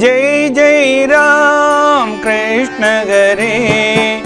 जय जय राम कृष्ण हरे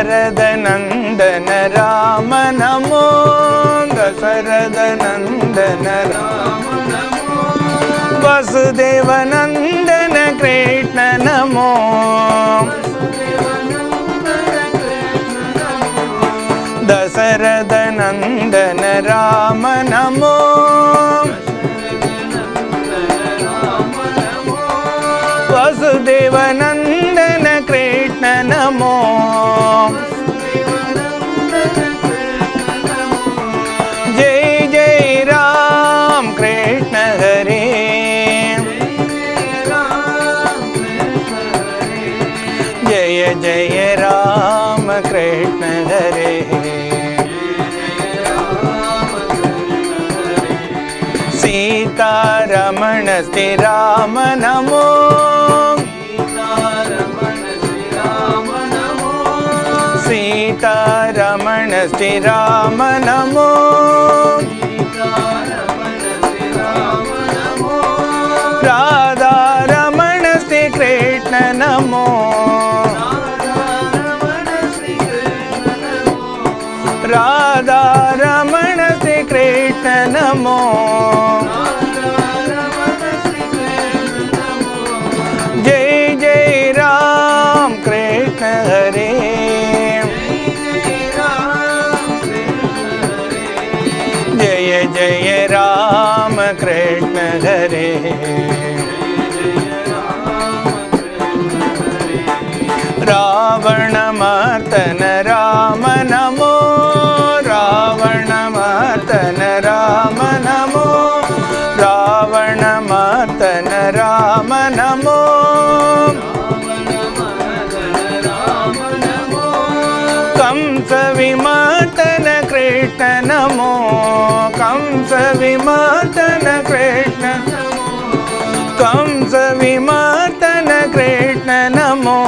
ದಶರಥ ನಂದನ ರಾಮ ನಮೋ ದಶರಥ ನಂದನ ರಾಮ ವಸುದೇವ ನಂದನ ಕೃಷ್ಣ ನಮೋ ದಶರಥ ನಂದನ ರಾಮ ನಮೋ జయ రామ నమో. సీతారమణ శ్రీరామ నమో. రాధారమణ శ్రీకృష్ణ నమో. రా ಮಾತನ ಕೃಷ್ಣ ನಮೋ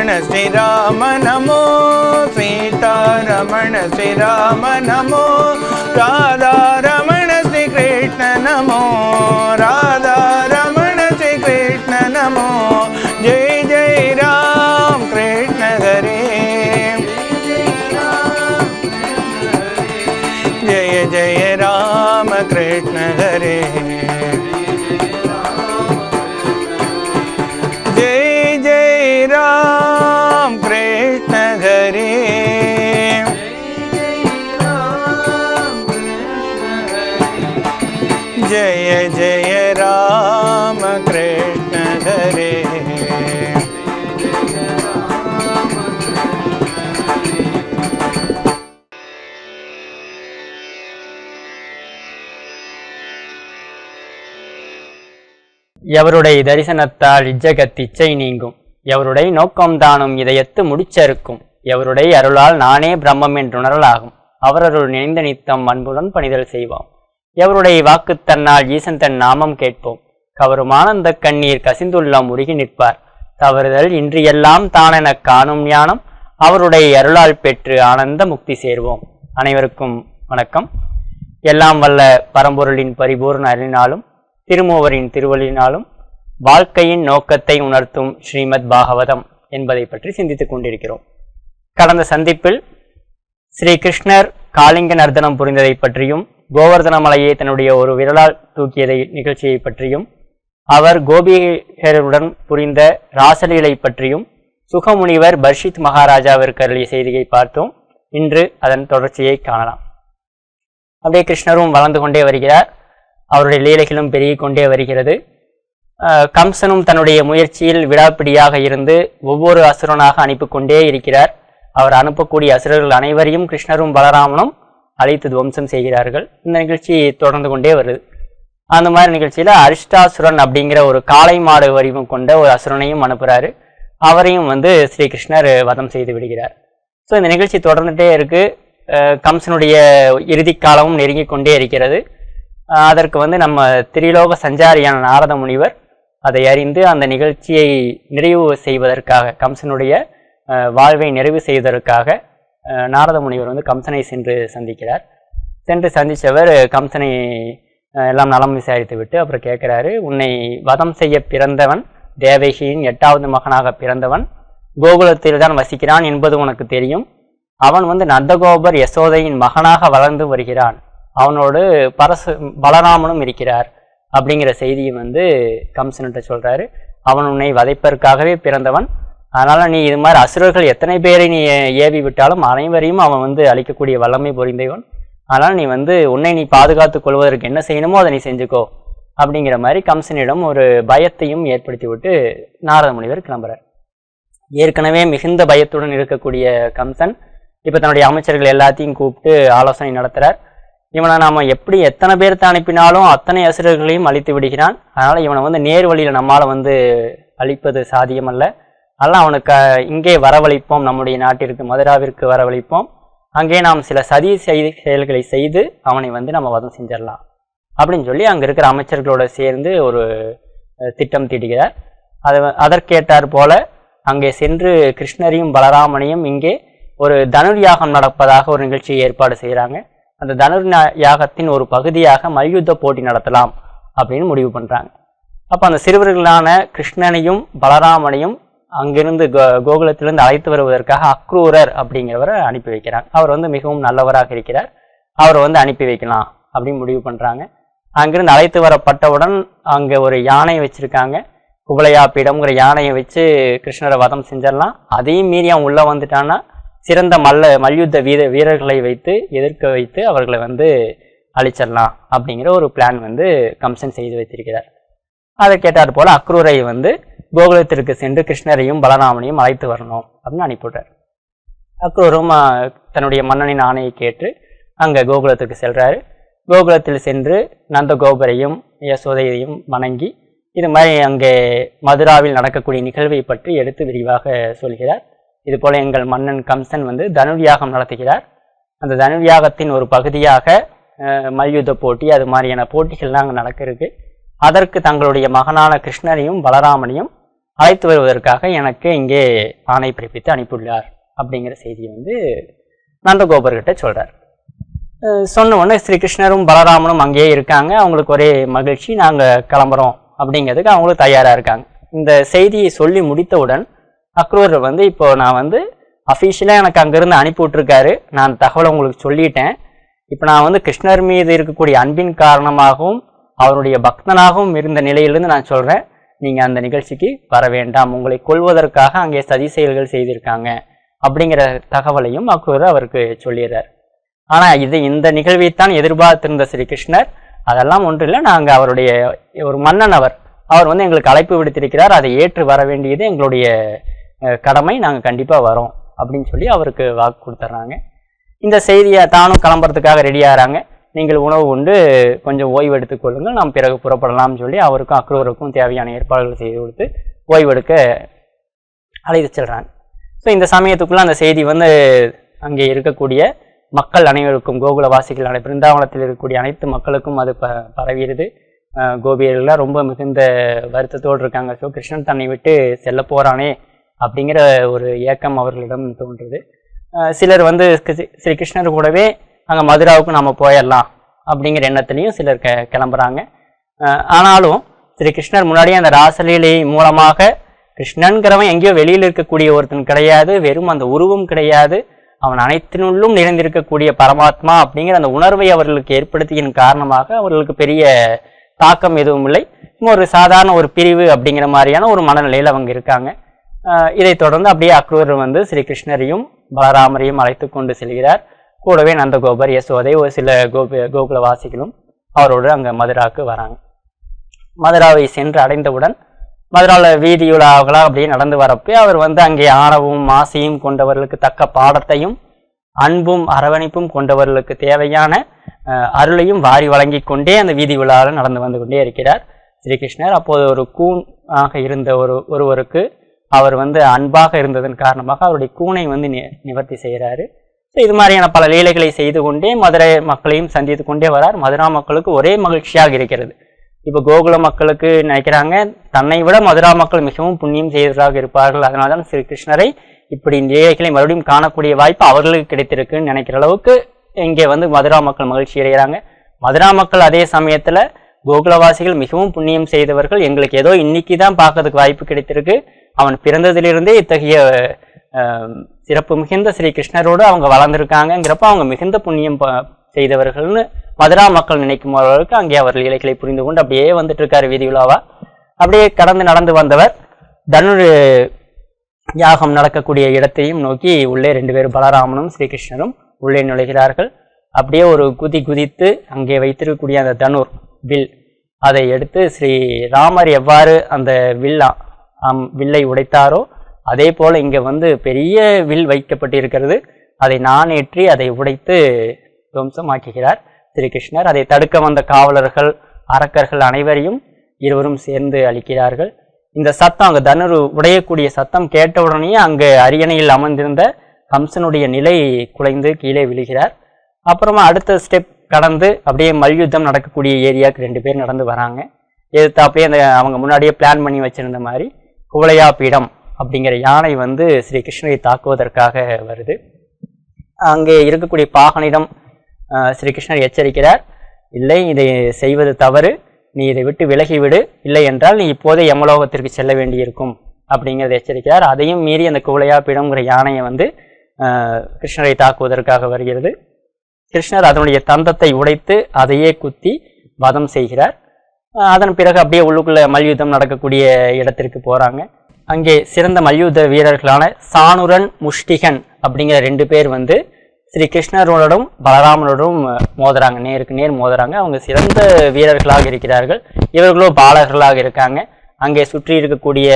ರಮಣ ಶ್ರೀರಾಮ ನಮೋ ಸೀತಾರಮಣ ಶ್ರೀರಾಮ ನಮೋ ರಾಧಾ ರಮಣ ಶ್ರೀ ಕೃಷ್ಣ ನಮೋ ರಾಧಾ எவருடைய தரிசனத்தால் இஜகத் இச்சை நீங்கும்? எவருடைய நோக்கம் தானும் இதயத்து முடிச்சறுக்கும்? எவருடைய அருளால் நானே பிரம்மம் என்றுணரலாகும்? அவரருள் நினைந்த நித்தம் அன்புடன் பணிதல் செய்வோம். எவருடைய வாக்கு தன்னால் ஈசன் தன் நாமம் கேட்போம்? கவரும் ஆனந்த கண்ணீர் கசிந்துள்ளம் உருகி நிற்பார். தவறுதல் இன்றியெல்லாம் தானெனக் காணும் ஞானம் அவருடைய அருளால் பெற்று ஆனந்த முக்தி சேர்வோம். அனைவருக்கும் வணக்கம். எல்லாம் வல்ல பரம்பொருளின் பரிபூர்ண அருளினாலும் திருமூவரின் திருவள்ளினாலும் வாழ்க்கையின் நோக்கத்தை உணர்த்தும் ஸ்ரீமத் பாகவதம் என்பதை பற்றி சிந்தித்துக் கொண்டிருக்கிறோம். கடந்த சந்திப்பில் ஸ்ரீ கிருஷ்ணர் காளிங்க நர்தனம் புரிந்ததை பற்றியும் கோவர்தன மலையை தன்னுடைய ஒரு விரலால் தூக்கியதை நிகழ்ச்சியை பற்றியும் அவர் கோபிகருடன் புரிந்த ராசலீலை பற்றியும் சுகமுனிவர் பர்ஷித் மகாராஜாவிற்கு அருளிய செய்தியை பார்த்தோம். இன்று அதன் தொடர்ச்சியை காணலாம். அப்படியே கிருஷ்ணரும் வளர்ந்து கொண்டே வருகிறார். அவருடைய லீலைகளும் பெருகி கொண்டே வருகிறது கம்சனும் தன்னுடைய முயற்சியில் விடாப்பிடியாக இருந்து ஒவ்வொரு அசுரனாக அனுப்பி கொண்டே இருக்கிறார். அவர் அனுப்பக்கூடிய அசுரர்கள் அனைவரையும் கிருஷ்ணரும் பலராமனும் அழைத்து துவம்சம் செய்கிறார்கள். இந்த நிகழ்ச்சி தொடர்ந்து கொண்டே வருது. அந்த மாதிரி நிகழ்ச்சியில் அரிஷ்டாசுரன் அப்படிங்கிற ஒரு காளை மாடு வடிவம் கொண்ட ஒரு அசுரனையும் அனுப்புகிறாரு அவரையும் வந்து ஸ்ரீகிருஷ்ணர் வதம் செய்து விடுகிறார். ஸோ இந்த நிகழ்ச்சி தொடர்ந்துட்டே இருக்கு. கம்சனுடைய இறுதி காலமும் நெருங்கி கொண்டே இருக்கிறது. அதற்கு வந்து நம்ம திரிலோக சஞ்சாரியான நாரத முனிவர் அதை அறிந்து அந்த நிகழ்ச்சியை நிறைவு செய்வதற்காக கம்சனுடைய வாழ்வை நிறைவு செய்வதற்காக நாரத முனிவர் வந்து கம்சனை சென்று சந்திக்கிறார். சென்று சந்தித்தவர் கம்சனை எல்லாம் நலம் விசாரித்து விட்டு அப்புறம் கேட்குறாரு உன்னை வதம் செய்ய பிறந்தவன் தேவகியின் எட்டாவது மகனாக பிறந்தவன் கோகுலத்தில் தான் வசிக்கிறான் என்பது உனக்கு தெரியும். அவன் வந்து நந்தகோபர் யசோதையின் மகனாக வளர்ந்து வருகிறான். அவனோடு பரசு பலராமனும் இருக்கிறார் அப்படிங்கிற செய்தியை வந்து கம்சன்கிட்ட சொல்கிறாரு அவன் உன்னை வதைப்பதற்காகவே பிறந்தவன். அதனால் நீ இது மாதிரி அசுரர்கள் எத்தனை பேரை நீ ஏவி விட்டாலும் அனைவரையும் அவன் வந்து அழிக்கக்கூடிய வல்லமை புரிந்தவன் அதனால் நீ வந்து உன்னை நீ பாதுகாத்து கொள்வதற்கு என்ன செய்யணுமோ அதை நீ செஞ்சுக்கோ அப்படிங்கிற மாதிரி கம்சனிடம் ஒரு பயத்தையும் ஏற்படுத்தி விட்டு நாரத முனிவர் கிளம்புறார். ஏற்கனவே மிகுந்த பயத்துடன் இருக்கக்கூடிய கம்சன் இப்போ தன்னுடைய அமைச்சர்கள் எல்லாத்தையும் கூப்பிட்டு ஆலோசனை நடத்துகிறார் இவனை நாம் எப்படி எத்தனை பேர்த்த அனுப்பினாலும் அத்தனை அசுரர்களையும் அழித்து விடுகிறான். அதனால் இவனை வந்து நேர் வழியில் நம்மால் வந்து அழிப்பது சாத்தியமல்ல. அதனால் அவனுக்கு இங்கே வரவழைப்போம். நம்முடைய நாட்டிற்கு மதுராவிற்கு வரவழைப்போம். அங்கே நாம் சில சதி செய்தி செயல்களை செய்து அவனை வந்து நம்ம வதம் செஞ்சிடலாம். அப்படின்னு சொல்லி அங்கே இருக்கிற அமைச்சர்களோட சேர்ந்து ஒரு திட்டம் தீட்டுகிறார். அது அதற்கேட்டார் போல அங்கே சென்று கிருஷ்ணரையும் பலராமனையும் இங்கே ஒரு தனுர்யாகம் நடப்பதாக ஒரு நிகழ்ச்சியை ஏற்பாடு செய்கிறாங்க அந்த தனுர் யாகத்தின் ஒரு பகுதியாக மல்யுத்த போட்டி நடத்தலாம் அப்படின்னு முடிவு பண்ணுறாங்க அப்போ அந்த சிறுவர்களான கிருஷ்ணனையும் பலராமனையும் அங்கிருந்து கோ கோகுலத்திலிருந்து அழைத்து வருவதற்காக அக்ரூரர் அப்படிங்கிறவரை அனுப்பி வைக்கிறாங்க. அவர் வந்து மிகவும் நல்லவராக இருக்கிறார். அவரை வந்து அனுப்பி வைக்கலாம் அப்படின்னு முடிவு பண்ணுறாங்க அங்கிருந்து அழைத்து வரப்பட்டவுடன் அங்கே ஒரு யானையை வச்சுருக்காங்க. குபலையா பீடம்ங்கிற யானையை வச்சு கிருஷ்ணரை வதம் செஞ்சிடலாம். அதையும் மீறி அவன் உள்ளே வந்துட்டான்னா சிறந்த மல்ல மல்யுத்த வீர வீரர்களை வைத்து எதிர்க்க வைத்து அவர்களை வந்து அழிச்சிடலாம் அப்படிங்கிற ஒரு பிளான் வந்து கம்சன் செய்து வைத்திருக்கிறார். அதை கேட்டார் போல அக்ரூரை வந்து கோகுலத்திற்கு சென்று கிருஷ்ணரையும் பலராமனையும் அழைத்து வரணும் அப்படின்னு அனுப்பிவிட்டார். அக்ரூரும் தன்னுடைய மன்னனின் ஆணையை கேட்டு அங்கே கோகுலத்திற்கு செல்றாரு. கோகுலத்தில் சென்று நந்தகோபரையும் யசோதையையும் வணங்கி இது மாதிரி அங்கே மதுராவில் நடக்கக்கூடிய நிகழ்வை பற்றி எடுத்து விரிவாக சொல்கிறார். இது போல எங்கள் மன்னன் கம்சன் வந்து தனுவியாகம் நடத்துகிறார். அந்த தனுவியாகத்தின் ஒரு பகுதியாக மல்யுத்த போட்டி அது மாதிரியான போட்டிகள்லாம் அங்கே நடக்க அதற்கு தங்களுடைய மகனான கிருஷ்ணரையும் பலராமனையும் அழைத்து வருவதற்காக எனக்கு இங்கே ஆணை பிறப்பித்து அனுப்பியுள்ளார் அப்படிங்கிற செய்தியை வந்து நந்தகோபர்கிட்ட சொல்கிறார் சொன்ன உடனே ஸ்ரீ கிருஷ்ணரும் பலராமனும் அங்கேயே இருக்காங்க. அவங்களுக்கு ஒரே மகிழ்ச்சி நாங்கள் கிளம்புறோம் அப்படிங்கிறதுக்கு அவங்களும் தயாராக இருக்காங்க. இந்த செய்தியை சொல்லி முடித்தவுடன் அக்ரூர் வந்து இப்போ நான் வந்து அஃபீஷியலாக எனக்கு அங்கேருந்து அனுப்பி விட்டுருக்காரு நான் தகவலை உங்களுக்கு சொல்லிட்டேன். இப்போ நான் வந்து கிருஷ்ணர் மீது இருக்கக்கூடிய அன்பின் காரணமாகவும் அவருடைய பக்தனாகவும் இருந்த நிலையிலிருந்து நான் சொல்கிறேன் நீங்கள் அந்த நிகழ்ச்சிக்கு வர வேண்டாம். உங்களை கொள்வதற்காக அங்கே சதி செயல்கள் செய்திருக்காங்க அப்படிங்கிற தகவலையும் அக்ரூர் அவருக்கு சொல்லிடுறார். ஆனால் இது இந்த நிகழ்வைத்தான் எதிர்பார்த்திருந்த ஸ்ரீ கிருஷ்ணர். அதெல்லாம் ஒன்றும் இல்லை. நாங்கள் அவருடைய ஒரு மன்னன் அவர். அவர் வந்து எங்களுக்கு அழைப்பு விடுத்திருக்கிறார். அதை ஏற்று வர வேண்டியது எங்களுடைய கடமை நாங்கள் கண்டிப்பாக வரோம் அப்படின்னு சொல்லி அவருக்கு வாக்கு கொடுத்துட்றாங்க இந்த செய்தியை தானும் கிளம்புறதுக்காக ரெடி ஆகிறாங்க நீங்கள் உணவு உண்டு கொஞ்சம் ஓய்வு எடுத்துக்கொள்ளுங்கள் நாம் பிறகு புறப்படலாம்னு சொல்லி அவருக்கும் அக்ரூருக்கும் தேவையான ஏற்பாடுகள் செய்து கொடுத்து ஓய்வெடுக்க அழைத்து செல்கிறாங்க ஸோ இந்த சமயத்துக்குள்ள அந்த செய்தி வந்து அங்கே இருக்கக்கூடிய மக்கள் அனைவருக்கும் கோகுலவாசிகள் அனை பிருந்தாவனத்தில் இருக்கக்கூடிய அனைத்து மக்களுக்கும் அது ப பரவிடுது. கோபியர்கள்லாம் ரொம்ப மிகுந்த வருத்தத்தோடு இருக்காங்க. ஸோ கிருஷ்ணன் தன்னை விட்டு செல்ல போகிறானே அப்படிங்கிற ஒரு ஏக்கம் அவர்களிடம் தோன்றுது. சிலர் வந்து ஸ்ரீ கிருஷ்ணர் கூடவே அங்கே மதுராவுக்கு நம்ம போயிடலாம் அப்படிங்கிற எண்ணத்துலையும் சிலர் க கிளம்புறாங்க. ஆனாலும் ஸ்ரீ கிருஷ்ணர் முன்னாடியே அந்த ராசலீலை மூலமாக கிருஷ்ணன்கிறவன் எங்கேயோ வெளியில் இருக்கக்கூடிய ஒருத்தன் கிடையாது வெறும் அந்த உருவம் கிடையாது அவன் அனைத்தினுள்ளும் நிறைந்திருக்கக்கூடிய பரமாத்மா அப்படிங்கிற அந்த உணர்வை அவர்களுக்கு ஏற்படுத்தியின் காரணமாக அவர்களுக்கு பெரிய தாக்கம் எதுவும் இல்லை. ஒரு சாதாரண ஒரு பிரிவு அப்படிங்கிற மாதிரியான ஒரு மனநிலையில் அவங்க இருக்காங்க. இதைத் தொடர்ந்து அப்படியே அக்ரூர் வந்து ஸ்ரீகிருஷ்ணரையும் பலராமரையும் அழைத்து கொண்டு செல்கிறார். கூடவே நந்தகோபர் யசோதை ஒரு சில கோபு கோகுலவாசிகளும் அவரோடு அங்கே மதுராவுக்கு வராங்க. மதுராவை சென்று அடைந்தவுடன் மதுராவில் வீதியுலாவர்களாக அப்படியே நடந்து வரப்பே அவர் வந்து அங்கே ஆணவும் ஆசையும் கொண்டவர்களுக்கு தக்க பாடத்தையும் அன்பும் அரவணைப்பும் கொண்டவர்களுக்கு தேவையான அருளையும் வாரி வழங்கி கொண்டே அந்த வீதி விழாவில் நடந்து வந்து கொண்டே இருக்கிறார் ஸ்ரீகிருஷ்ணர். அப்போது ஒரு கூன் ஆக இருந்த ஒரு ஒருவருக்கு அவர் வந்து அன்பாக இருந்ததன் காரணமாக அவருடைய கூனை வந்து நி நிவர்த்தி செய்கிறாரு. ஸோ இது மாதிரியான பல லீலைகளை செய்து கொண்டே மதுரை மக்களையும் சந்தித்து கொண்டே வரார். மதுரா மக்களுக்கு ஒரே மகிழ்ச்சியாக இருக்கிறது. இப்போ கோகுல மக்களுக்கு நினைக்கிறாங்க தன்னை விட மதுரா மக்கள் மிகவும் புண்ணியம் செய்ததாக இருப்பார்கள். அதனால தான் ஸ்ரீ கிருஷ்ணரை இப்படி இந்த லீலைகளை மறுபடியும் காணக்கூடிய வாய்ப்பு அவர்களுக்கு கிடைத்திருக்குன்னு நினைக்கிற அளவுக்கு இங்கே வந்து மதுரா மக்கள் மகிழ்ச்சி அடைகிறாங்க. மதுரா மக்கள் அதே சமயத்தில் கோகுலவாசிகள் மிகவும் புண்ணியம் செய்தவர்கள். எங்களுக்கு ஏதோ இன்னைக்கு தான் பார்க்கறதுக்கு வாய்ப்பு கிடைத்திருக்கு. அவன் பிறந்ததிலிருந்தே இத்தகைய சிறப்பு மிகுந்த ஸ்ரீ கிருஷ்ணரோடு அவங்க வளர்ந்துருக்காங்கங்கிறப்ப அவங்க மிகுந்த புண்ணியம் செய்தவர்கள்னு மதுரா மக்கள் நினைக்கும் அளவுக்கு அங்கே அவர் இலைகளை புரிந்து கொண்டு அப்படியே வந்துட்டு இருக்காரு வீதி உலாவா அப்படியே கடந்து நடந்து வந்தவர் தனுர் யாகம் நடக்கக்கூடிய இடத்தையும் நோக்கி உள்ளே ரெண்டு பேரும் பலராமனும் ஸ்ரீகிருஷ்ணரும் உள்ளே நுழைகிறார்கள். அப்படியே ஒரு குதி குதித்து அங்கே வைத்திருக்கக்கூடிய அந்த தனுர் வில் அதை எடுத்து ஸ்ரீ ராமர் எவ்வாறு அந்த வில்லா வில்லை உடைத்தாரோ? அதே போல இங்க வந்து பெரிய வில் வைக்கப்பட்டிருக்கிறது. அதை நானேற்றி அதை உடைத்து துவம்சமாக்குகிறார் ஸ்ரீகிருஷ்ணர் அதை தடுக்க வந்த காவலர்கள் அரக்கர்கள் அனைவரையும் இருவரும் சேர்ந்து அளிக்கிறார்கள் இந்த சத்தம் அங்கே தனுரு உடையக்கூடிய சத்தம் கேட்டவுடனே அங்கு அரியணையில் அமர்ந்திருந்த கம்சனுடைய நிலை குலைந்து கீழே விழுகிறார். அப்புறமா அடுத்த ஸ்டெப் கடந்து அப்படியே மல்யுத்தம் நடக்கக்கூடிய ஏரியாவுக்கு ரெண்டு பேர் நடந்து வராங்க. எதிர்த்தாப்புலேயே அந்த அவங்க முன்னாடியே பிளான் பண்ணி வச்சிருந்த மாதிரி குவளையா பீடம் அப்படிங்கிற யானை வந்து ஸ்ரீ கிருஷ்ணரை தாக்குவதற்காக வருது. அங்கே இருக்கக்கூடிய பாகனிடம் ஸ்ரீ கிருஷ்ணர் எச்சரிக்கிறார் இல்லை இதை செய்வது தவறு. நீ இதை விட்டு விலகிவிடு. இல்லை என்றால் நீ இப்போதே யமலோகத்திற்கு செல்ல வேண்டியிருக்கும். அப்படிங்கிறத எச்சரிக்கிறார். அதையும் மீறி அந்த குவளையா பீடம்ங்கிற யானையை வந்து கிருஷ்ணரை தாக்குவதற்காக வருகிறது. கிருஷ்ணர் அதனுடைய தந்தத்தை உடைத்து அதையே குத்தி வதம் செய்கிறார். அதன் பிறகு அப்படியே உள்ளுக்குள்ளே மல்யுத்தம் நடக்கக்கூடிய இடத்திற்கு போகிறாங்க அங்கே சிறந்த மல்யுத்த வீரர்களான சானுரன் முஷ்டிகன் அப்படிங்கிற ரெண்டு பேர் வந்து ஸ்ரீ கிருஷ்ணரோடும் பலராமனோடும் மோதுறாங்க. நேருக்கு நேர் மோதுறாங்க. அவங்க சிறந்த வீரர்களாக இருக்கிறார்கள். இவர்களோ பாலகர்களாக இருக்காங்க. அங்கே சுற்றி இருக்கக்கூடிய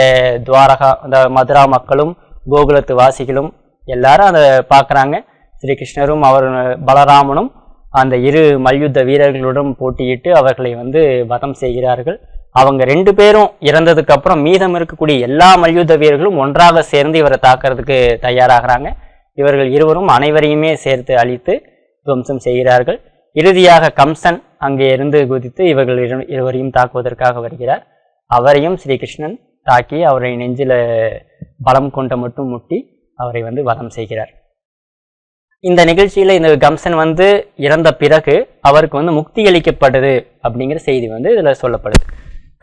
துவாரகா அந்த மதுரா மக்களும் கோகுலத்து வாசிகளும் எல்லாரும் அதை பார்க்குறாங்க. ஸ்ரீ கிருஷ்ணரும் அவர் பலராமனும் அந்த இரு மல்யுத்த வீரர்களுடன் போட்டியிட்டு அவர்களை வந்து வதம் செய்கிறார்கள். அவங்க ரெண்டு பேரும் இறந்ததுக்கு அப்புறம் மீதம் இருக்கக்கூடிய எல்லா மல்யுத்த வீரர்களும் ஒன்றாக சேர்ந்து இவரை தாக்கிறதுக்கு தயாராகிறாங்க. இவர்கள் இருவரும் அனைவரையுமே சேர்த்து அழித்து துவம்சம் செய்கிறார்கள். இறுதியாக கம்சன் அங்கே இருந்து குதித்து இவர்கள் இரு- இருவரையும் தாக்குவதற்காக வருகிறார். அவரையும் ஸ்ரீகிருஷ்ணன் தாக்கி அவரை நெஞ்சில பலம் கொண்ட மட்டும் முட்டி அவரை வந்து வதம் செய்கிறார். இந்த நிகழ்ச்சியில் இந்த கம்சன் வந்து இறந்த பிறகு அவருக்கு வந்து முக்தி அளிக்கப்படுது அப்படிங்கிற செய்தி வந்து இதில் சொல்லப்படுது.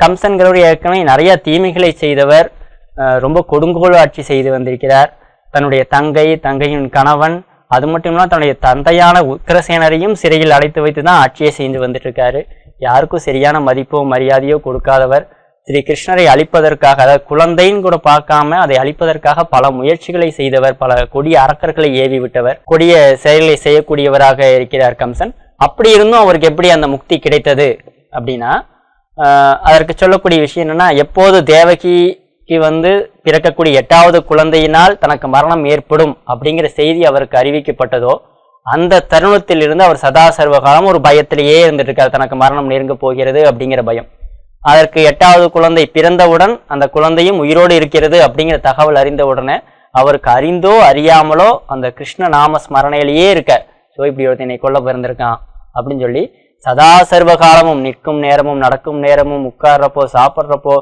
கம்சன்களுடைய ஏற்கனவே நிறைய தீமைகளை செய்தவர் ரொம்ப கொடுங்கோல் ஆட்சி செய்து வந்திருக்கிறார். தன்னுடைய தங்கை தங்கையின் கணவன் அது மட்டும் இல்லாமல் தன்னுடைய தந்தையான உக்கிரசேனரையும் சிறையில் அடைத்து வைத்து தான் ஆட்சியை செய்து வந்துட்டு இருக்காரு. யாருக்கும் சரியான மதிப்போ மரியாதையோ கொடுக்காதவர். ஸ்ரீ கிருஷ்ணரை அழிப்பதற்காக அதாவது குழந்தைன்னு கூட பார்க்காம அதை அழிப்பதற்காக பல முயற்சிகளை செய்தவர் பல கொடிய அரக்கர்களை ஏவி விட்டவர் கொடிய செயல்களை செய்யக்கூடியவராக இருக்கிறார் கம்சன். அப்படி இருந்தும் அவருக்கு எப்படி அந்த முக்தி கிடைத்தது அப்படின்னா அதற்கு சொல்லக்கூடிய விஷயம் என்னன்னா எப்போது தேவகிக்கு வந்து பிறக்கக்கூடிய எட்டாவது குழந்தையினால் தனக்கு மரணம் ஏற்படும் அப்படிங்கிற செய்தி அவருக்கு அறிவிக்கப்பட்டதோ அந்த தருணத்தில் இருந்து அவர் சதா சர்வகாலம் ஒரு பயத்திலேயே இருந்துட்டு இருக்கார். தனக்கு மரணம் நெருங்க போகிறது அப்படிங்கிற பயம். அதற்கு எட்டாவது குழந்தை பிறந்தவுடன் அந்த குழந்தையும் உயிரோடு இருக்கிறது அப்படிங்கிற தகவல் அறிந்த உடனே அவருக்கு அறிந்தோ அறியாமலோ அந்த கிருஷ்ண நாம ஸ்மரணையிலேயே இருக்கார். ஸோ இப்படி ஒருத்தன் கொல்ல பிறந்திருக்கான் அப்படின்னு சொல்லி சதா சர்வ காலமும் நிற்கும் நேரமும் நடக்கும் நேரமும் உட்கார்றப்போ சாப்பிட்றப்போ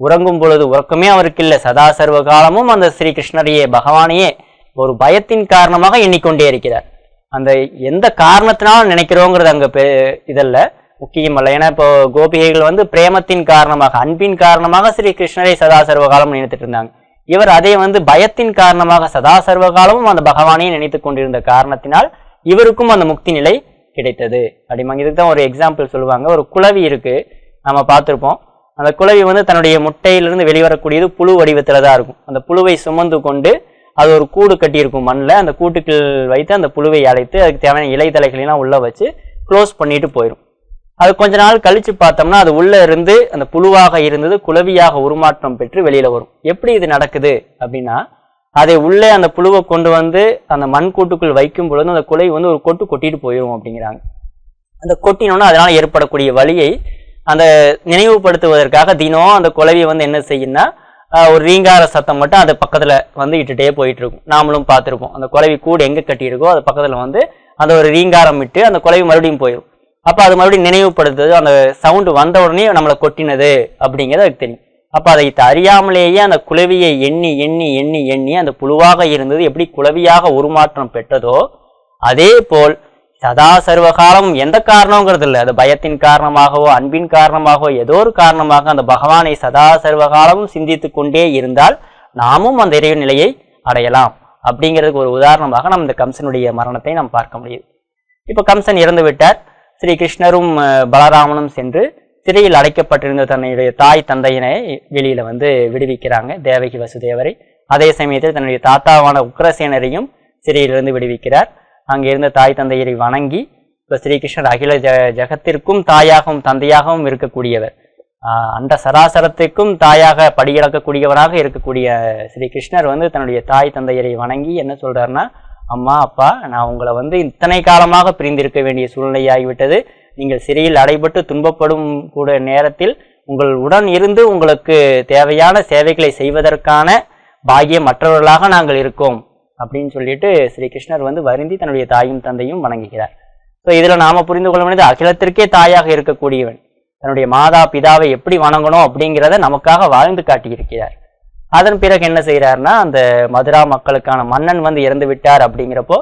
உறங்கும் பொழுது உறக்கமே அவருக்கு இல்லை. சதா சர்வ காலமும் அந்த ஸ்ரீ கிருஷ்ணரையே பகவானையே ஒரு பயத்தின் காரணமாக எண்ணிக்கொண்டே இருக்கிறார். அந்த எந்த காரணத்தினாலும் நினைக்கிறோங்கிறது அங்கே பெ இதல்ல. முக்கியம் அல்ல ஏன்னா இப்போ கோபிகைகள் வந்து பிரேமத்தின் காரணமாக அன்பின் காரணமாக ஸ்ரீ கிருஷ்ணரை சதா சர்வகாலம் நினைத்துட்டு இருந்தாங்க இவர் அதை வந்து பயத்தின் காரணமாக சதா சர்வகாலமும் அந்த பகவானையும் நினைத்து கொண்டிருந்த காரணத்தினால் இவருக்கும் அந்த முக்தி நிலை கிடைத்தது. அப்படிம்பாங்க. இதுக்கு தான் ஒரு எக்ஸாம்பிள் சொல்லுவாங்க. ஒரு குளவி இருக்கு. நம்ம பார்த்துருப்போம். அந்த குளவி வந்து தன்னுடைய முட்டையிலிருந்து வெளிவரக்கூடியது புழு வடிவத்துல தான் இருக்கும். அந்த புழுவை சுமந்து கொண்டு அது ஒரு கூடு கட்டியிருக்கும் மண்ணில் அந்த கூட்டுக்கள் வைத்து அந்த புழுவை அழைத்து அதுக்கு தேவையான இலை தலைகளெல்லாம் உள்ள வச்சு க்ளோஸ் பண்ணிட்டு போயிடும் அது கொஞ்ச நாள் கழிச்சு பார்த்தோம்னா அது உள்ள இருந்து அந்த புழுவாக இருந்தது குளவியாக உருமாற்றம் பெற்று வெளியில வரும். எப்படி இது நடக்குது அப்படின்னா அதை உள்ளே அந்த புழுவை கொண்டு வந்து அந்த மண் கூட்டுக்குள் வைக்கும் பொழுது அந்த குலை வந்து ஒரு கொட்டு கொட்டிட்டு போயிடும் அப்படிங்கிறாங்க. அந்த கொட்டினோன்னா அதனால ஏற்படக்கூடிய வழியை அந்த நினைவுபடுத்துவதற்காக தினம் அந்த குலவியை வந்து என்ன செய்யும்னா ஒரு ரீங்கார சத்தம் மட்டும் அது பக்கத்துல வந்து இட்டுட்டே போயிட்டு இருக்கும் நாமளும் பார்த்துருப்போம். அந்த குலவி கூடு எங்க கட்டியிருக்கோ அது பக்கத்துல வந்து அந்த ஒரு ரீங்காரம் விட்டு அந்த குலவி மறுபடியும் போயிடும் அப்போ அது மறுபடியும் நினைவுபடுத்துது. அந்த சவுண்டு வந்த உடனே நம்மளை கொட்டினது அப்படிங்கிறது அதுக்கு தெரியும். அப்போ அதை அறியாமலேயே அந்த குழவியை எண்ணி எண்ணி எண்ணி எண்ணி அந்த புழுவாக இருந்தது எப்படி குலவியாக உருமாற்றம் பெற்றதோ அதே போல் சதா சர்வகாலம் எந்த காரணங்கிறது இல்லை. அது பயத்தின் காரணமாகவோ அன்பின் காரணமாகவோ ஏதோ ஒரு காரணமாக அந்த பகவானை சதா சர்வகாலமும் சிந்தித்து கொண்டே இருந்தால் நாமும் அந்த இறைவன் நிலையை அடையலாம். அப்படிங்கிறதுக்கு ஒரு உதாரணமாக நம்ம இந்த கம்சனுடைய மரணத்தை நாம் பார்க்க முடியுது. இப்போ கம்சன் இறந்து விட்டார் ஸ்ரீ கிருஷ்ணரும் பலராமனும் சென்று சிறையில் அடைக்கப்பட்டிருந்த தன்னுடைய தாய் தந்தையினை வெளியில வந்து விடுவிக்கிறாங்க தேவகி வசுதேவரை. அதே சமயத்தில் தன்னுடைய தாத்தாவான உக்ரசேனரையும் சிறையிலிருந்து விடுவிக்கிறார். அங்கே இருந்த தாய் தந்தையரை வணங்கி இப்போ ஸ்ரீகிருஷ்ணர் அகில ஜ ஜகத்திற்கும் தாயாகவும் தந்தையாகவும் இருக்கக்கூடியவர். அந்த சராசரத்துக்கும் சராசரத்திற்கும் தாயாக படியிறக்கக்கூடியவராக இருக்கக்கூடிய ஸ்ரீகிருஷ்ணர் வந்து தன்னுடைய தாய் தந்தையரை வணங்கி என்ன சொல்றாருன்னா அம்மா அப்பா நான் உங்களை வந்து இத்தனை காலமாக பிரிந்திருக்க வேண்டிய சூழ்நிலையாகிவிட்டது. நீங்கள் சிறையில் அடைபட்டு துன்பப்படும் கூட நேரத்தில் உங்கள் உடன் இருந்து உங்களுக்கு தேவையான சேவைகளை செய்வதற்கான பாகியம் மற்றவர்களாக நாங்கள் இருக்கோம் அப்படின்னு சொல்லிட்டு ஸ்ரீ கிருஷ்ணர் வந்து வருந்தி தன்னுடைய தாயும் தந்தையும் வணங்குகிறார். ஸோ இதில் நாம் புரிந்து கொள்ள வேண்டியது அகிலத்திற்கே தாயாக இருக்கக்கூடியவன் தன்னுடைய மாதா பிதாவை எப்படி வணங்கணும் அப்படிங்கிறத நமக்காக வாழ்ந்து காட்டியிருக்கிறார். அதன் பிறகு என்ன செய்கிறாருன்னா அந்த மதுரா மக்களுக்கான மன்னன் வந்து இறந்து விட்டார் அப்படிங்கிறப்போ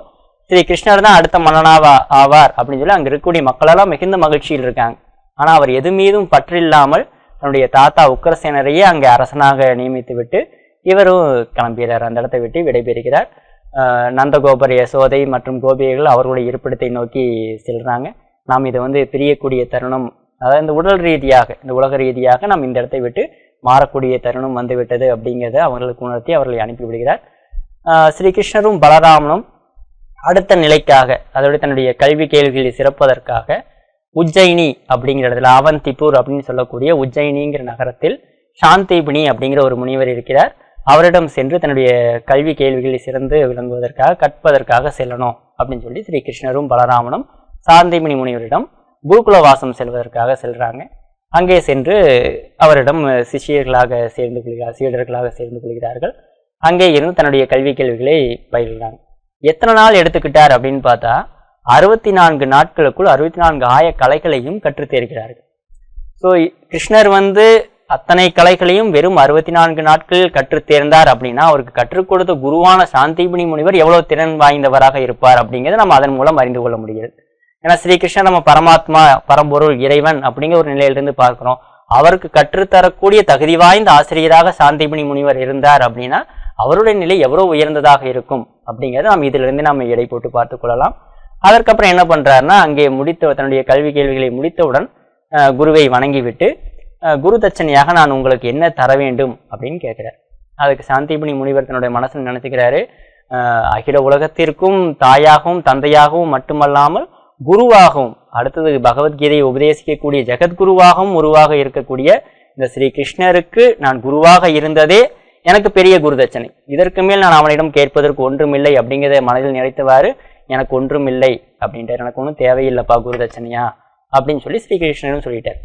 ஸ்ரீ கிருஷ்ணர் தான் அடுத்த மன்னனாவா ஆவார் அப்படின்னு சொல்லி அங்க இருக்கக்கூடிய மக்களெல்லாம் மிகுந்த மகிழ்ச்சியில் இருக்காங்க. ஆனா அவர் எது மீதும் பற்றில்லாமல் தன்னுடைய தாத்தா உக்கரசேனரையே அங்கே அரசனாக நியமித்து விட்டு இவரும் கிளம்புகிறார் அந்த இடத்தை விட்டு விடைபெறுகிறார். நந்தகோபர் யசோதை மற்றும் கோபிகைகள் அவர்களுடைய இருப்பிடத்தை நோக்கி செல்றாங்க. நாம் இதை வந்து பிரியக்கூடிய தருணம் அதாவது இந்த உடல் ரீதியாக இந்த உலக ரீதியாக நாம் இந்த இடத்தை விட்டு மாறக்கூடிய தருணம் வந்துவிட்டது அப்படிங்கிறத அவர்களுக்கு உணர்த்தி அவர்களை அனுப்பிவிடுகிறார் ஸ்ரீகிருஷ்ணரும் பலராமனும் அடுத்த நிலைக்காக அதோட தன்னுடைய கல்வி கேள்விகளை சிறப்பதற்காக உஜ்ஜயினி அப்படிங்கிற இடத்துல அவந்திபூர் அப்படின்னு சொல்லக்கூடிய உஜ்ஜயினிங்கிற நகரத்தில் சாந்திபினி அப்படிங்கிற ஒரு முனிவர் இருக்கிறார். அவரிடம் சென்று தன்னுடைய கல்வி கேள்விகளை சிறந்து விளங்குவதற்காக கற்பதற்காக செல்லணும் அப்படின்னு சொல்லி ஸ்ரீகிருஷ்ணரும் பலராமனும் சாந்திபினி முனிவரிடம் குருகுல வாசம் செல்வதற்காக செல்றாங்க. அங்கே சென்று அவரிடம் சிஷியர்களாக சேர்ந்து கொள்கிறார் சீடர்களாக சேர்ந்து கொள்கிறார்கள். அங்கே இருந்து தன்னுடைய கல்வி கேள்விகளை பயில்கிறாங்க எத்தனை நாள் எடுத்துக்கிட்டார் அப்படின்னு பார்த்தா அறுபத்தி நான்கு நாட்களுக்குள் அறுபத்தி நான்கு ஆய கலைகளையும் கற்றுத் தேர்கிறார்கள். ஸோ கிருஷ்ணர் வந்து அத்தனை கலைகளையும் வெறும் அறுபத்தி நான்கு நாட்கள் கற்றுத் தேர்ந்தார் அப்படின்னா அவருக்கு கற்றுக் கொடுத்த குருவான சாந்திபினி முனிவர் எவ்வளவு திறன் வாய்ந்தவராக இருப்பார் அப்படிங்கிறத நம்ம அதன் மூலம் அறிந்து கொள்ள முடிகிறது. ஏன்னா ஸ்ரீகிருஷ்ணன் நம்ம பரமாத்மா பரம்பொருள் இறைவன் அப்படிங்கிற ஒரு நிலையிலிருந்து பார்க்கிறோம். அவருக்கு கற்றுத்தரக்கூடிய தகுதி வாய்ந்த ஆசிரியராக சாந்திமணி முனிவர் இருந்தார் அப்படின்னா அவருடைய நிலை எவ்வளோ உயர்ந்ததாக இருக்கும் அப்படிங்கிறத நாம் இதிலிருந்து நாம் எடை போட்டு பார்த்து கொள்ளலாம். அதற்கப்புறம் என்ன பண்ணுறாருன்னா அங்கே முடித்த தன்னுடைய கல்வி கேள்விகளை முடித்தவுடன் குருவை வணங்கிவிட்டு குரு தட்சணையாக நான் உங்களுக்கு என்ன தர வேண்டும் அப்படின்னு கேட்குறார். அதுக்கு சாந்திபினி முனிவர் தன்னுடைய மனசில் நினைச்சுக்கிறாரு அகில உலகத்திற்கும் தாயாகவும் தந்தையாகவும் மட்டுமல்லாமல் குருவாகவும் அடுத்தது பகவத்கீதையை உபதேசிக்கக்கூடிய ஜெகத்குருவாகவும் உருவாக இருக்கக்கூடிய இந்த ஸ்ரீ கிருஷ்ணருக்கு நான் குருவாக இருந்ததே எனக்கு பெரிய குரு தட்சணை இதற்கு மேல் நான் அவனிடம் கேட்பதற்கு ஒன்றுமில்லை அப்படிங்கிறத மனதில் நினைத்தவாறு எனக்கு ஒன்றும் இல்லை அப்படின்ட்டு எனக்கு ஒன்றும் தேவையில்லைப்பா குரு தட்சணையா அப்படின்னு சொல்லி ஸ்ரீகிருஷ்ணரும் சொல்லிட்டார்.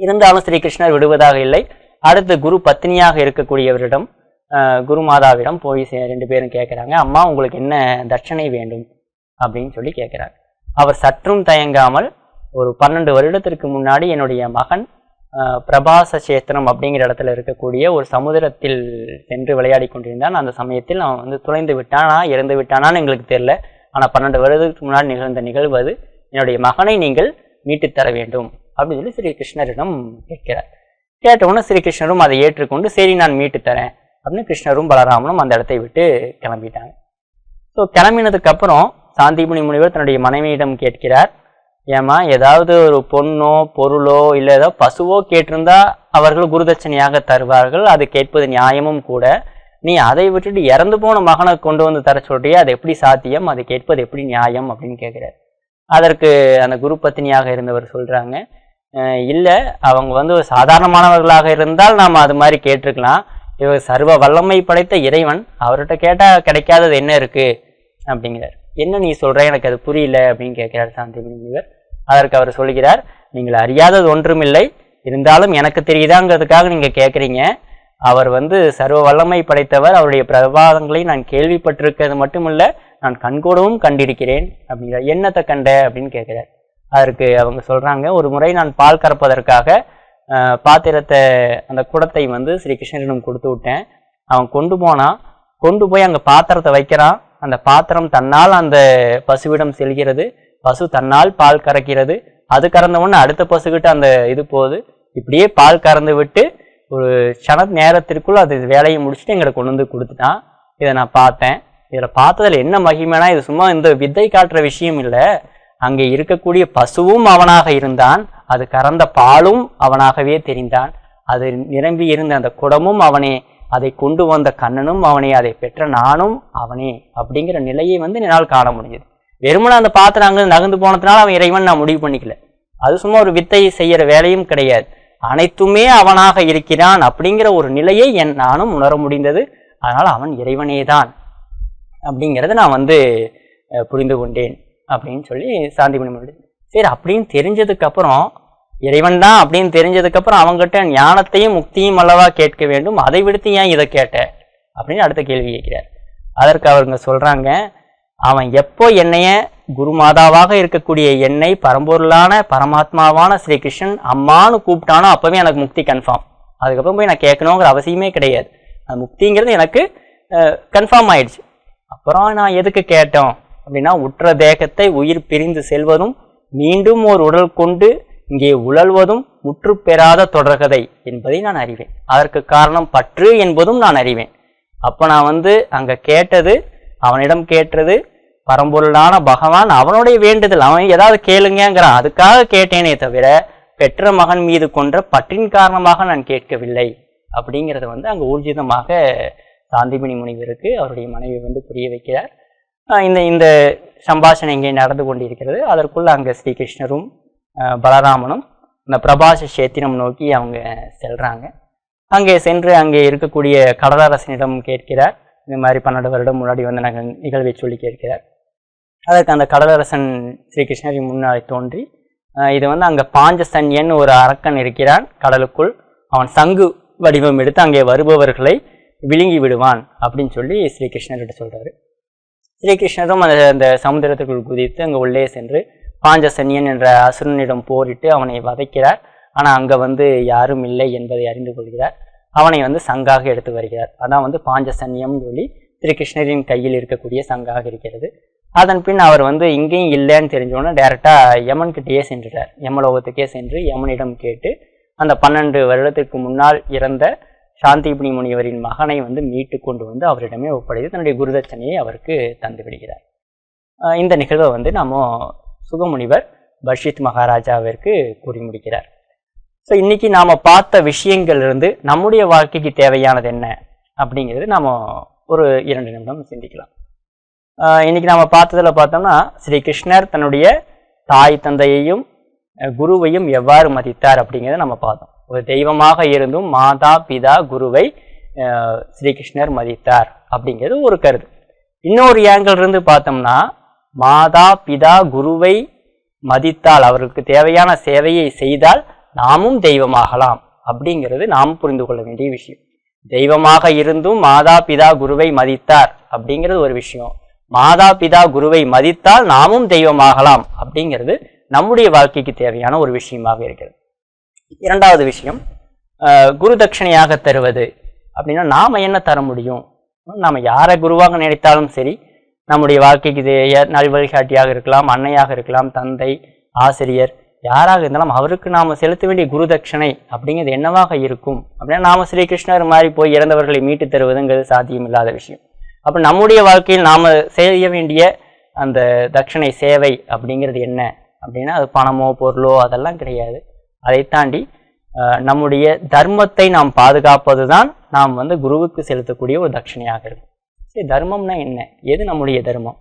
இருந்தாலும் ஸ்ரீகிருஷ்ணர் விடுவதாக இல்லை. அடுத்து குரு பத்னியாக இருக்கக்கூடியவரிடம் குருமாதாவிடம் குரு மாதாவிடம் போய் ரெண்டு பேரும் கேட்குறாங்க அம்மா உங்களுக்கு என்ன தட்சணை வேண்டும்? அப்படின்னு சொல்லி கேட்குறாங்க அவர் சற்றும் தயங்காமல் ஒரு பன்னெண்டு வருடத்திற்கு முன்னாடி என்னுடைய மகன் பிரபாச சேத்திரம் அப்படிங்கிற இடத்துல இருக்கக்கூடிய ஒரு சமுதிரத்தில் சென்று விளையாடி கொண்டிருந்தான். அந்த சமயத்தில் அவன் வந்து துளைந்து விட்டானா இறந்து விட்டானான்னு எங்களுக்கு தெரியல. ஆனால் பன்னெண்டு வருடத்துக்கு முன்னாடி நிகழ்ந்த நிகழ்வு அது. என்னுடைய மகனை நீங்கள் மீட்டுத்தர வேண்டும் அப்படின்னு சொல்லி ஸ்ரீகிருஷ்ணரிடம் கேட்கிறார். கேட்டவுடனே ஸ்ரீகிருஷ்ணரும் அதை ஏற்றுக்கொண்டு சரி நான் மீட்டுத்தரேன் அப்படின்னு கிருஷ்ணரும் பலராமனும் அந்த இடத்தை விட்டு கிளம்பிட்டாங்க. ஸோ கிளம்பினதுக்கப்புறம் அப்புறம் முனிவர் தன்னுடைய மனைவியிடம் கேட்கிறார் ஏமா ஏதாவது ஒரு பொண்ணோ பொருளோ இல்லை ஏதோ பசுவோ கேட்டிருந்தா அவர்கள் குருதட்சணையாக தருவார்கள் அது கேட்பது நியாயமும் கூட. நீ அதை விட்டுட்டு இறந்து போன மகனை கொண்டு வந்து தர சொல்றியே? அது எப்படி சாத்தியம்? அதை கேட்பது எப்படி நியாயம்? அப்படின்னு கேட்கிறார். அதற்கு அந்த குரு பத்தினியாக இருந்தவர் சொல்றாங்க இல்லை அவங்க வந்து ஒரு சாதாரணமானவர்களாக இருந்தால் நாம் அது மாதிரி கேட்டிருக்கலாம். இவர் சர்வ வல்லமை படைத்த இறைவன் அவர்கிட்ட கேட்டால் கிடைக்காதது என்ன இருக்கு? அப்படிங்கிறார். என்ன நீ சொல்கிற எனக்கு அது புரியல அப்படின்னு கேட்கிறார் சாந்திமணி முனிவர். அதற்கு அவர் சொல்கிறார் நீங்கள் அறியாதது ஒன்றுமில்லை. இருந்தாலும் எனக்கு தெரியுதாங்கிறதுக்காக நீங்கள் கேட்குறீங்க. அவர் வந்து சர்வ வல்லமை படைத்தவர். அவருடைய பிரபாதங்களை நான் கேள்விப்பட்டிருக்கிறது மட்டுமல்ல நான் கண்கூடவும் கண்டிருக்கிறேன் அப்படிங்கிற என்னத்தை கண்ட? அப்படின்னு கேட்குறார். அதற்கு அவங்க சொல்கிறாங்க ஒரு முறை நான் பால் கறப்பதற்காக பாத்திரத்தை அந்த குடத்தை வந்து ஸ்ரீ கிருஷ்ணரிடம் கொடுத்து விட்டேன். அவன் கொண்டு போனான் கொண்டு போய் அங்கே பாத்திரத்தை வைக்கிறான். அந்த பாத்திரம் தன்னால் அந்த பசுவிடம் செல்கிறது பசு தன்னால் பால் கறக்கிறது. அது கறந்த உடனே அடுத்த பசுக்கிட்ட அந்த இது போகுது. இப்படியே பால் கறந்து விட்டு ஒரு க்ஷண நேரத்திற்குள் அது வேலையை முடிச்சுட்டு எங்களை கொண்டு வந்து கொடுத்துட்டான். இதை நான் பார்த்தேன். இதில் பார்த்ததில் என்ன மகிமைனா இது சும்மா இந்த வித்தை காட்டுற விஷயம் இல்லை. அங்கே இருக்கக்கூடிய பசுவும் அவனாக இருந்தான். அது கறந்த பாலும் அவனாகவே தெரிந்தான். அது நிரம்பி இருந்த அந்த குடமும் அவனே அதை கொண்டு வந்த கண்ணனும் அவனே அதை பெற்ற நானும் அவனே அப்படிங்கிற நிலையை வந்து என்னால் காண முடிஞ்சது. வெறுமனை அந்த பாத்திரம் அங்கே நகர்ந்து போனதுனால அவன் இறைவன் நான் முடிவு பண்ணிக்கல. அது சும்மா ஒரு வித்தை செய்யற வேலையும் கிடையாது. அனைத்துமே அவனாக இருக்கிறான் அப்படிங்கிற ஒரு நிலையை என் நானும் உணர முடிந்தது. அதனால் அவன் இறைவனே தான் அப்படிங்கிறத நான் வந்து புரிந்து கொண்டேன் அப்படின்னு சொல்லி சாந்தி மணி சரி அப்படின்னு தெரிஞ்சதுக்கப்புறம் இறைவன் தான் அப்படின்னு தெரிஞ்சதுக்கப்புறம் அவங்ககிட்ட ஞானத்தையும் முக்தியும் அல்லவா கேட்க வேண்டும்? அதை விடுத்து ஏன் இதை கேட்ட? அப்படின்னு அடுத்த கேள்வி கேட்கிறார். அதற்கு அவங்க சொல்கிறாங்க அவன் எப்போ என்னைய குருமாதாவாக இருக்கக்கூடிய என்னை பரம்பொருளான பரமாத்மாவான ஸ்ரீகிருஷ்ணன் அம்மான்னு கூப்பிட்டானோ அப்போவே எனக்கு முக்தி கன்ஃபார்ம் அதுக்கப்புறம் போய் நான் கேட்கணுங்கிற அவசியமே கிடையாது. அந்த முக்திங்கிறது எனக்கு கன்ஃபார்ம் ஆயிடுச்சு. அப்புறம் நான் எதுக்கு கேட்டோம்? அப்படின்னா உற்ற தேகத்தை உயிர் பிரிந்து செல்வதும் மீண்டும் ஒரு உடல் கொண்டு இங்கே உழல்வதும் முற்று பெறாத தொடர்கதை என்பதை நான் அறிவேன். அதற்கு காரணம் பற்று என்பதும் நான் அறிவேன். அப்போ நான் வந்து அங்கே கேட்டது அவனிடம் கேட்டது பரம்பொருளான பகவான் அவனுடைய வேண்டுதல் அவன் ஏதாவது கேளுங்கங்கிறான் அதுக்காக கேட்டேனே தவிர பெற்ற மகன் மீது கொன்ற பற்றின் காரணமாக நான் கேட்கவில்லை. அப்படிங்கிறத வந்து அங்கே ஊர்ஜிதமாக சாந்திமணி முனிவருக்கு அவருடைய மனைவி வந்து புரிய வைக்கிறார். இந்த இந்த சம்பாஷணை இங்கே நடந்து கொண்டிருக்கிறது. அதற்குள்ள அங்கே ஸ்ரீகிருஷ்ணரும் பலராமனும் இந்த பிரபாச சேத்திரம் நோக்கி அவங்க செல்றாங்க. அங்கே சென்று அங்கே இருக்கக்கூடிய கடலரசனிடம் கேட்கிறார். இந்த மாதிரி பன்னெண்டு வருடம் முன்னாடி வந்து நாங்கள் நிகழ்வை சொல்லி கேட்கிறார். அதற்கு அந்த கடலரசன் ஸ்ரீகிருஷ்ணரின் முன்னாடி தோன்றி இது வந்து அங்கே பாஞ்சசன்யன் ஒரு அரக்கன் இருக்கிறான் கடலுக்குள் அவன் சங்கு வடிவம் எடுத்து அங்கே வருபவர்களை விழுங்கி விடுவான் அப்படின்னு சொல்லி ஸ்ரீகிருஷ்ணர்கிட்ட சொல்கிறாரு ஸ்ரீகிருஷ்ணரும் அந்த அந்த சமுத்திரத்துக்குள் குதித்து அங்கே உள்ளே சென்று பாஞ்சசன்யன் என்ற அசுரனிடம் போரிட்டு அவனை வதைக்கிறார். ஆனால் அங்கே வந்து யாரும் இல்லை என்பதை அறிந்து கொள்கிறார். அவனை வந்து சங்காக எடுத்து வருகிறார். அதான் வந்து பாஞ்சசன்யம் சொல்லி ஸ்ரீகிருஷ்ணரின் கையில் இருக்கக்கூடிய சங்காக இருக்கிறது. அதன் பின் அவர் வந்து இங்கேயும் இல்லைன்னு தெரிஞ்சோன்னா டேரெக்டாக யமன்கிட்டயே சென்றுட்டார். யமலோகத்துக்கே சென்று யமனிடம் கேட்டு அந்த பன்னெண்டு வருடத்திற்கு முன்னால் இறந்த சாந்திபுனி முனிவரின் மகனை வந்து மீட்டு கொண்டு வந்து அவரிடமே ஒப்படைத்து தன்னுடைய குருதட்சணையை அவருக்கு தந்து விடுகிறார். இந்த நிகழ்வை வந்து நம்ம சுகமுனிவர் பஷித் மகாராஜாவிற்கு கூறி முடிக்கிறார். ஸோ இன்னைக்கு நாம் பார்த்த விஷயங்கள் இருந்து நம்முடைய வாழ்க்கைக்கு தேவையானது என்ன அப்படிங்கிறது நாம் ஒரு இரண்டு நிமிடம் சிந்திக்கலாம். இன்னைக்கு நாம் பார்த்ததில் பார்த்தோம்னா ஸ்ரீ கிருஷ்ணர் தன்னுடைய தாய் தந்தையையும் குருவையும் எவ்வாறு மதித்தார் அப்படிங்கிறத நம்ம பார்த்தோம். ஒரு தெய்வமாக இருந்தும் மாதா பிதா குருவை ஸ்ரீகிருஷ்ணர் மதித்தார் அப்படிங்கிறது ஒரு கருத்து. இன்னொரு ஏங்கிள் இருந்து பார்த்தோம்னா மாதா பிதா குருவை மதித்தால் அவருக்கு தேவையான சேவையை செய்தால் நாமும் தெய்வமாகலாம். அப்படிங்கிறது நாம் புரிந்து கொள்ள வேண்டிய விஷயம். தெய்வமாக இருந்தும் மாதா பிதா குருவை மதித்தார் அப்படிங்கிறது ஒரு விஷயம். மாதா பிதா குருவை மதித்தால் நாமும் தெய்வமாகலாம் அப்படிங்கிறது நம்முடைய வாழ்க்கைக்கு தேவையான ஒரு விஷயமாக இருக்கிறது. இரண்டாவது விஷயம் குரு தட்சிணையாக தருவது. அப்படின்னா நாம் என்ன தர முடியும்? நாம் யாரை குருவாக நினைத்தாலும் சரி நம்முடைய வாழ்க்கைக்கு இது நல்வழிகாட்டியாக இருக்கலாம் அன்னையாக இருக்கலாம் தந்தை ஆசிரியர் யாராக இருந்தாலும் அவருக்கு நாம் செலுத்த வேண்டிய குரு தட்சணை அப்படிங்கிறது என்னவாக இருக்கும்? அப்படின்னா நாம் ஸ்ரீகிருஷ்ணர் மாதிரி போய் இறந்தவர்களை மீட்டு தருவதுங்கிறது சாத்தியம் இல்லாத விஷயம். அப்போ நம்முடைய வாழ்க்கையில் நாம் செய்ய வேண்டிய அந்த தட்சணை சேவை அப்படிங்கிறது என்ன? அப்படின்னா அது பணமோ பொருளோ அதெல்லாம் கிடையாது. அதை தாண்டி நம்முடைய தர்மத்தை நாம் பாதுகாப்பது தான் நாம் வந்து குருவுக்கு செலுத்தக்கூடிய ஒரு தட்சணையாக இருக்கும். சரி தர்மம்னா என்ன? எது நம்முடைய தர்மம்?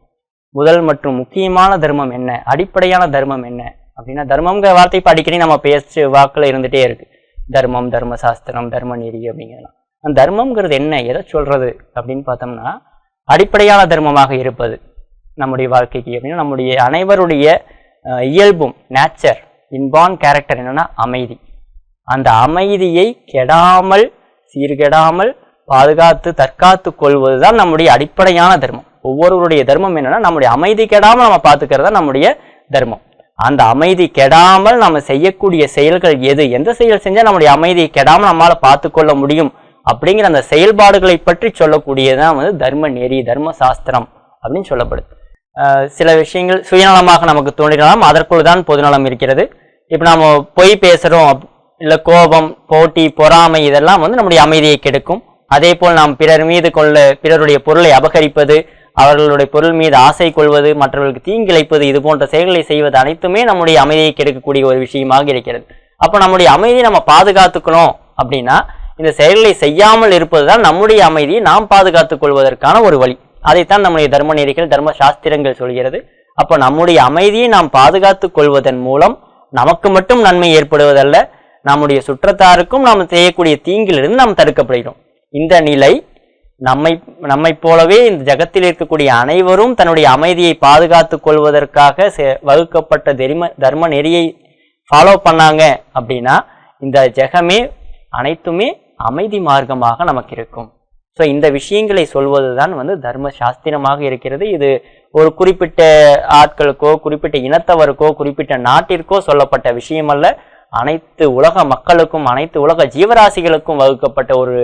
முதல் மற்றும் முக்கியமான தர்மம் என்ன? அடிப்படையான தர்மம் என்ன? அப்படின்னா தர்மம்ங்கிற வார்த்தை இப்போ அடிக்கடி நம்ம பேச்சு வாக்கில் இருந்துகிட்டே இருக்கு. தர்மம் தர்ம சாஸ்திரம் தர்ம நெறி அப்படிங்கிறலாம் அந்த தர்மம்ங்கிறது என்ன? எதை சொல்றது? அப்படின்னு பார்த்தோம்னா அடிப்படையான தர்மமாக இருப்பது நம்முடைய வாழ்க்கைக்கு அப்படின்னா நம்முடைய அனைவருடைய இயல்பும் நேச்சர் இன்பான் கேரக்டர் என்னன்னா அமைதி. அந்த அமைதியை கெடாமல் சீர்கெடாமல் பாதுகாத்து தற்காத்து கொள்வதுதான் நம்முடைய அடிப்படையான தர்மம். ஒவ்வொருவருடைய தர்மம் என்னன்னா நம்முடைய அமைதி கெடாமல் நம்ம பார்த்துக்கிறது தான் நம்முடைய தர்மம். அந்த அமைதி கெடாமல் நம்ம செய்யக்கூடிய செயல்கள் எது? எந்த செயல் செஞ்சால் நம்முடைய அமைதியை கெடாமல் நம்மால பார்த்து கொள்ள முடியும்? அப்படிங்கிற அந்த செயல்பாடுகளை பற்றி சொல்லக்கூடியதுதான் வந்து தர்ம நெறி தர்ம சாஸ்திரம் அப்படின்னு சொல்லப்படுது. சில விஷயங்கள் சுயநலமாக நமக்கு தோன்றினாலும் அதற்குள் தான் பொதுநலம் இருக்கிறது. இப்போ நாம் பொய் பேசுகிறோம் இல்லை கோபம் போட்டி பொறாமை இதெல்லாம் வந்து நம்முடைய அமைதியை கெடுக்கும். அதே போல் நாம் பிறர் மீது கொள்ள பிறருடைய பொருளை அபகரிப்பது அவர்களுடைய பொருள் மீது ஆசை கொள்வது மற்றவர்களுக்கு தீங்கிழைப்பது இது போன்ற செயல்களை செய்வது அனைத்துமே நம்முடைய அமைதியை கெடுக்கக்கூடிய ஒரு விஷயமாக இருக்கிறது. அப்போ நம்முடைய அமைதியை நம்ம பாதுகாத்துக்கணும் அப்படின்னா இந்த செயல்களை செய்யாமல் இருப்பதுதான் நம்முடைய அமைதியை நாம் பாதுகாத்துக் கொள்வதற்கான ஒரு வழி. அதைத்தான் நம்முடைய தர்ம நெறிகள் தர்ம சாஸ்திரங்கள் சொல்கிறது. அப்போ நம்முடைய அமைதியை நாம் பாதுகாத்துக் கொள்வதன் மூலம் நமக்கு மட்டும் நன்மை ஏற்படுவதல்ல நம்முடைய சுற்றத்தாருக்கும் நாம் செய்யக்கூடிய தீங்கிலிருந்து நாம் தடுக்கப்படுகிறோம். இந்த நிலை நம்மை நம்மை போலவே இந்த ஜகத்தில் இருக்கக்கூடிய அனைவரும் தன்னுடைய அமைதியை பாதுகாத்து கொள்வதற்காக செ- வகுக்கப்பட்ட தெரிம தர்ம நெறியை ஃபாலோ பண்ணாங்க அப்படின்னா இந்த ஜெகமே அனைத்துமே அமைதி மார்க்கமாக நமக்கு இருக்கும். ஸோ இந்த விஷயங்களை சொல்வது தான் வந்து தர்ம சாஸ்திரமாக இருக்கிறது. இது ஒரு குறிப்பிட்ட ஆட்களுக்கோ குறிப்பிட்ட இனத்தவருக்கோ குறிப்பிட்ட நாட்டிற்கோ சொல்லப்பட்ட விஷயம் அல்ல அனைத்து உலக மக்களுக்கும் அனைத்து உலக ஜீவராசிகளுக்கும் வகுக்கப்பட்ட ஒரு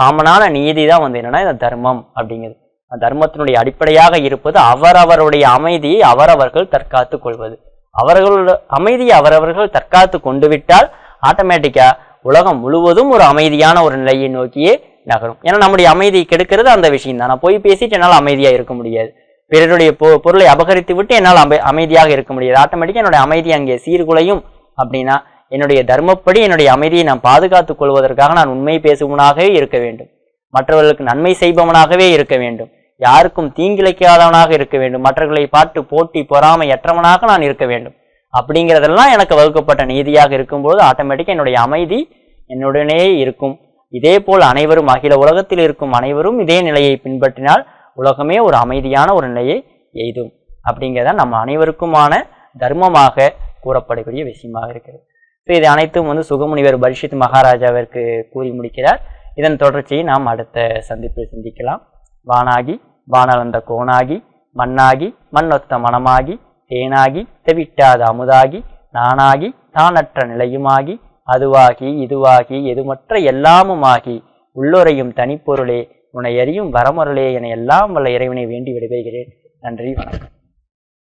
காமனான நீதி தான் வந்து என்னன்னா இந்த தர்மம் அப்படிங்கிறது தர்மத்தினுடைய அடிப்படையாக இருப்பது அவரவருடைய அமைதியை அவரவர்கள் தற்காத்து கொள்வது. அவர்களோட அமைதியை அவரவர்கள் தற்காத்து கொண்டு விட்டால் ஆட்டோமேட்டிக்கா உலகம் முழுவதும் ஒரு அமைதியான ஒரு நிலையை நோக்கியே நகரும். ஏன்னா நம்முடைய அமைதியை கெடுக்கிறது அந்த விஷயம் தான். நான் போய் பேசிட்டு என்னால் அமைதியாக இருக்க முடியாது. பிறருடைய பொ- பொருளை அபகரித்து விட்டு என்னால் அமை அமைதியாக இருக்க முடியாது. ஆட்டோமேட்டிக்காக என்னுடைய அமைதி அங்கே சீர்குலையும் அப்படின்னா என்னுடைய தர்மப்படி என்னுடைய அமைதியை நான் பாதுகாத்துக் கொள்வதற்காக நான் உண்மை பேசுவனாகவே இருக்க வேண்டும். மற்றவர்களுக்கு நன்மை செய்பவனாகவே இருக்க வேண்டும். யாருக்கும் தீங்கிழைக்காதவனாக இருக்க வேண்டும். மற்றவர்களை பார்த்து போட்டி பொறாமையற்றவனாக நான் இருக்க வேண்டும். அப்படிங்கிறதெல்லாம் எனக்கு வகுக்கப்பட்ட நீதியாக இருக்கும்போது ஆட்டோமேட்டிக்காக என்னுடைய அமைதி என்னுடனே இருக்கும். இதே போல் அனைவரும் அகில உலகத்தில் இருக்கும் அனைவரும் இதே நிலையை பின்பற்றினால் உலகமே ஒரு அமைதியான ஒரு நிலையை எய்தும். அப்படிங்கிறத நம்ம அனைவருக்குமான தர்மமாக கூறப்படக்கூடிய விஷயமாக இருக்கிறது. ஸோ இது அனைத்தும் வந்து சுகமுனிவர் பரிஷித் மகாராஜாவிற்கு கூறி முடிக்கிறார். இதன் தொடர்ச்சியை நாம் அடுத்த சந்திப்பில் சிந்திக்கலாம். வானாகி வானளந்த கோணாகி மண்ணாகி மண்ணொத்த மனமாகி தேனாகி தெவிட்டாத அமுதாகி நானாகி தானற்ற நிலையுமாகி அதுவாகி இதுவாகி எதுமற்ற எல்லாமுமாகி உள்ளுரையும் தனிப்பொருளே உன்னை எறியும் வரமருளே என எல்லாம் வல்ல இறைவனை வேண்டி விடைபெறுகிறேன். நன்றி வணக்கம்.